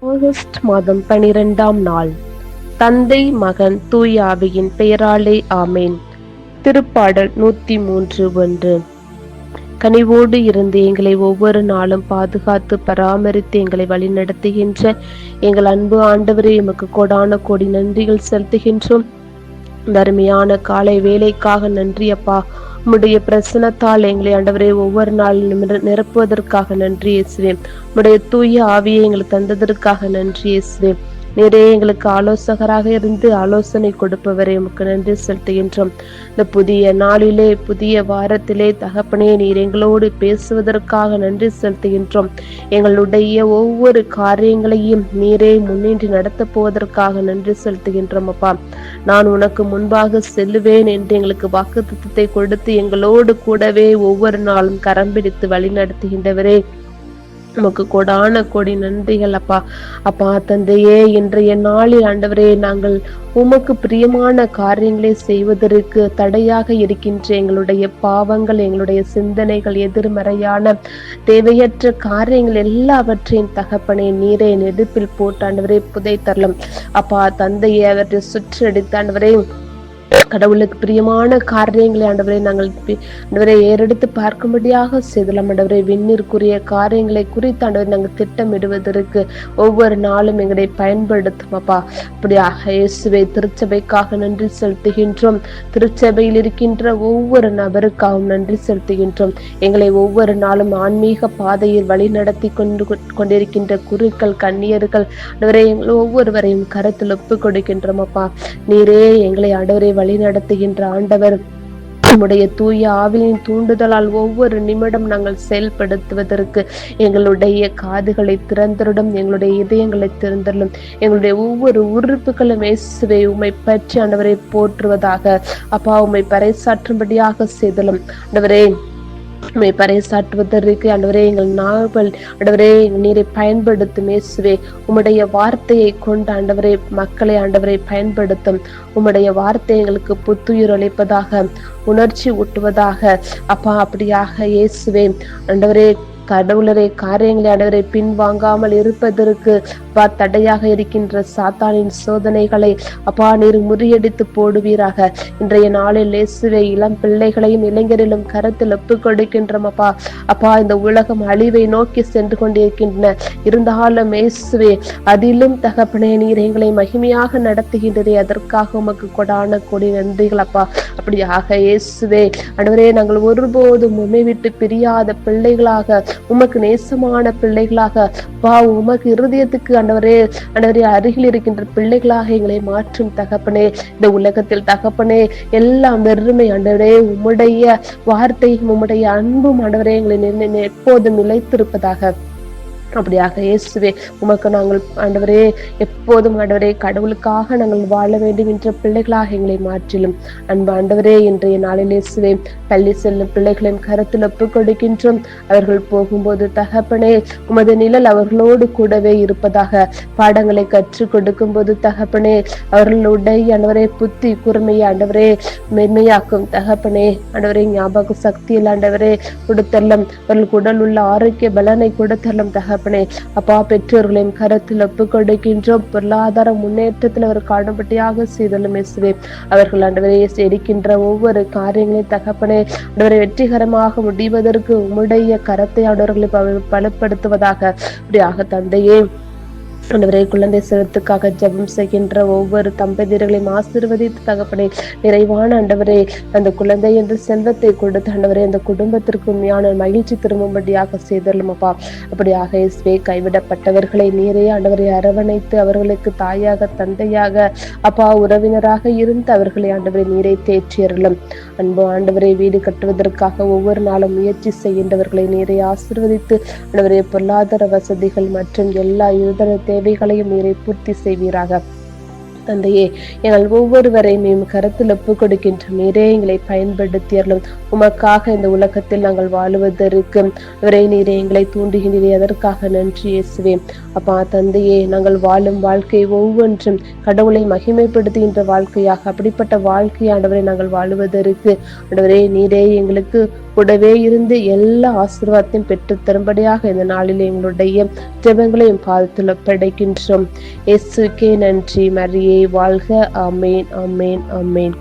August மாதம் பனிரெண்டாம் நாள். தந்தை மகன் தூயாவியின் பெயராலே ஆமேன். திருப்பாடல் நூத்தி மூன்று ஒன்று. கனிவோடு இருந்து எங்களை ஒவ்வொரு நாளும் பாதுகாத்து பராமரித்து எங்களை வழிநடத்துகின்ற எங்கள் அன்பு ஆண்டவரே எமக்கு கோடான கோடி நன்றிகள் செலுத்துகின்றோம். இந்த அருமையான காலை வேலைக்காக நன்றி அப்பா. உம்முடைய பிரசனத்தால் எங்களை ஆண்டவரே ஒவ்வொரு நாள் நிரப்புவதற்காக நன்றி இயேசுவேன் உம்முடைய தூய ஆவியை எங்களுக்கு தந்ததற்காக நன்றி இயேசுவேன் நீரே எங்களுக்கு ஆலோசகராக இருந்து ஆலோசனை கொடுப்பவரை உமக்கு நன்றி செலுத்துகின்றோம். இந்த புதிய நாளிலே புதிய வாரத்திலே தகப்பனே நீர் எங்களோடு பேசுவதற்காக நன்றி செலுத்துகின்றோம். எங்களுடைய ஒவ்வொரு காரியங்களையும் நீரே முன்னின்று நடத்த போவதற்காக நன்றி செலுத்துகின்றோம் அப்பா. நான் உனக்கு முன்பாக செல்லுவேன் என்று எங்களுக்கு வாக்கு கொடுத்து எங்களோடு கூடவே ஒவ்வொரு நாளும் கரம் பிடித்து வழி நடத்துகின்றவரே உமக்கு கொடான கொடி நன்றிகள் அப்பா. அப்பா தந்தையே இன்றைய நாளில் ஆண்டவரே நாங்கள் உமக்கு பிரியமான காரியங்களை செய்வதற்கு தடையாக இருக்கின்ற எங்களுடைய பாவங்கள் எங்களுடைய சிந்தனைகள் எதிர்மறையான தேவையற்ற காரியங்கள் எல்லாவற்றையும் தகப்பனே நீரை நெருப்பில் போட்டாண்டவரே புதைத்தரலாம். அப்பா தந்தையை அவற்றை சுற்றடித்தாண்டவரே கடவுளுக்கு பிரியமான காரியங்களை ஆண்டவரை நாங்கள் ஆண்டவரை ஏறெடுத்து பார்க்கும்படியாக செய்தலாம். ஆண்டவரை விண்ணிற்குரிய காரியங்களை குறித்து ஆண்டவரை நாங்கள் திட்டமிடுவதற்கு ஒவ்வொரு நாளும் எங்களை பயன்படுத்தும் அப்பா. அப்படியாக இயேசுவை திருச்சபைக்காக நன்றி செலுத்துகின்றோம். திருச்சபையில் இருக்கின்ற ஒவ்வொரு நபருக்காகவும் நன்றி செலுத்துகின்றோம். எங்களை ஒவ்வொரு நாளும் ஆன்மீக பாதையில் வழி நடத்தி கொண்டு கொண்டிருக்கின்ற குருக்கள் கன்னியர்கள் ஆண்டவரை எங்கள் ஒவ்வொருவரையும் கருத்தில் ஒப்பு கொடுக்கின்றோம் அப்பா. நீரே எங்களை ஆண்டவரை வழி நடத்துகின்ற ஆண்டவர் உம்முடைய தூய ஆவியின் தூண்டுதலால் ஒவ்வொரு நிமிடம் நாங்கள் செயல்படுத்துவதற்கு எங்களுடைய காதுகளை திறந்தருடும் எங்களுடைய இதயங்களை திறந்தருளும் எங்களுடைய ஒவ்வொரு உறுப்புகளும் இயேசுவை உம்மை பற்றி ஆண்டவரை போற்றுவதாக அப்பா உம்மை பறைசாற்றும்படியாக செய்தலும். ஆண்டவரே உம்மை பறைசாற்றுவதற்கு அன்றுவரே எங்கள் நாவல் ஆண்டவரே எங்கள் நீரை பயன்படுத்தும் இயேசுவே. உம்முடைய வார்த்தையை கொண்டு ஆண்டவரே மக்களை ஆண்டவரை பயன்படுத்தும். உம்முடைய வார்த்தை எங்களுக்கு புத்துயிர் அளிப்பதாக உணர்ச்சி ஊட்டுவதாக. அப்பா அப்படியாக இயேசுவே. ஆண்டவரே கடவுளரை காரியங்களை அனைவரை பின்வாங்காமல் இருப்பதற்கு அப்பா தடையாக இருக்கின்ற சாத்தானின் சோதனைகளை அப்பா நீர் முறியடித்து போடுவீராக. இன்றைய நாளில் இயேசுவை இளம் பிள்ளைகளையும் இளைஞரிலும் கரத்தில் ஒப்பு கொடுக்கின்றோம் அப்பா. அப்பா இந்த உலகம் அழிவை நோக்கி சென்று கொண்டிருக்கின்றன. இருந்தாலும் இயேசுவே அதிலும் தகப்பனே நீர் எங்களை மகிமையாக நடத்துகின்றதே. அதற்காக உமக்கு கொடான கொடி நன்றிகள் அப்பா. அப்படியாக இயேசுவே அனைவரே நாங்கள் ஒருபோதும் உண்மை விட்டு பிரியாத பிள்ளைகளாக உமக்கு நேசமான பிள்ளைகளாக வா உமக்கு இருதயத்துக்கு ஆண்டவரே ஆண்டவரே அருகில் இருக்கின்ற பிள்ளைகளாக எங்களை மாற்றும் தகப்பனே. இந்த உலகத்தில் தகப்பனே எல்லாம் வெறுமை ஆண்டவரே உம்முடைய வார்த்தையும் உம்முடைய அன்பும் ஆண்டவரே எங்களை எப்போதும் நிலைத்திருப்பதாக அப்படியாக இயேசுவே உமக்கு நாங்கள் ஆண்டவரே எப்போதும் ஆண்டவரே கடவுளுக்காக நாங்கள் வாழ வேண்டும் என்ற பிள்ளைகளாக எங்களை மாற்றிலும். அன்பு ஆண்டவரே இன்றைய நாளில் இயேசுவே பள்ளி செல்லும் பிள்ளைகளின் கருத்தில் ஒப்பு கொடுக்கின்றோம் அவர்கள் போகும்போது தகப்பனே உமது நிழல் அவர்களோடு கூடவே இருப்பதாக பாடங்களை கற்றுக் கொடுக்கும் போது தகப்பனே அவர்களுடைய ஆண்டவரே புத்தி கூர்மையை ஆண்டவரே மென்மையாக்கும் தகப்பனே ஆண்டவரே ஞாபக சக்தியில் ஆண்டவரே கொடுத்தல்லம் அவர்களுக்கு உடல் உள்ள ஆரோக்கிய பலனை கொடுத்தல்லம் தகப்பனே அப்பா பெற்றோர்களையும் கருத்தில் ஒப்பு கொடுக்கின்றோம் பொருளாதார முன்னேற்றத்தில் அவர் காணும்படியாக செய்தலும் இயேசுவே அவர்கள் அன்றுவரை எடுக்கின்ற ஒவ்வொரு காரியங்களையும் தகப்பனே அன்றுவரை வெற்றிகரமாக முடிவதற்கு உம்முடைய கரத்தை ஆண்டவர்களை பல- பலப்படுத்துவதாக அப்படியாக தந்தையே ஆண்டவரே குழந்தை சிறத்துக்காக ஜெபம் செய்கின்ற ஒவ்வொரு தம்பதியர்களையும் ஆசீர்வதித்து தகப்பனே நிறைவான ஆண்டவரே அந்த குழந்தை என்று செல்வத்தை கொடுத்து ஆண்டவரே அந்த குடும்பத்திற்கு உண்மையான மகிழ்ச்சி திரும்பும்படியாக செய்தரலும் அப்பா அப்படியாக இஸ்வே கைவிடப்பட்டவர்களை நீரே ஆண்டவரை அரவணைத்து அவர்களுக்கு தாயாக தந்தையாக அப்பா உறவினராக இருந்து அவர்களை ஆண்டவரை நீரை தேற்றியறலும் அன்பு ஆண்டவரை வீடு கட்டுவதற்காக ஒவ்வொரு நாளும் முயற்சி செய்கின்றவர்களை நீரை ஆசீர்வதித்து ஆண்டவரே பொருளாதார வசதிகள் மற்றும் எல்லா இருதரத்தை தேவைகளையும் நீரை பூர்த்தி செய்வீராக. தந்தையே எங்கள் ஒவ்வொருவரையும் மேம் கருத்தில் ஒப்பு கொடுக்கின்ற நீரே எங்களை பயன்படுத்தியர்களும் உமக்காக இந்த உலகத்தில் நாங்கள் வாழுவதற்கு விரை நீரே எங்களை தூண்டுகின்றீரே. அதற்காக நன்றி இயேசுவே. அப்பா தந்தையே நாங்கள் வாழும் வாழ்க்கை ஒவ்வொன்றும் கடவுளை மகிமைப்படுத்துகின்ற வாழ்க்கையாக அப்படிப்பட்ட வாழ்க்கையானவரை நாங்கள் வாழுவதற்கு ஆண்டவரே நீரே எங்களுக்கு கூடவே இருந்து எல்லா ஆசீர்வாதத்தையும் பெற்று தரும்படியாக இந்த நாளில் எங்களுடைய ஜெபங்களையும் பாதத்தில் படைக்கின்றோம் இயேசுக்கே நன்றி மரியே. வாழ்க. அமேன் அமேன் அமேன்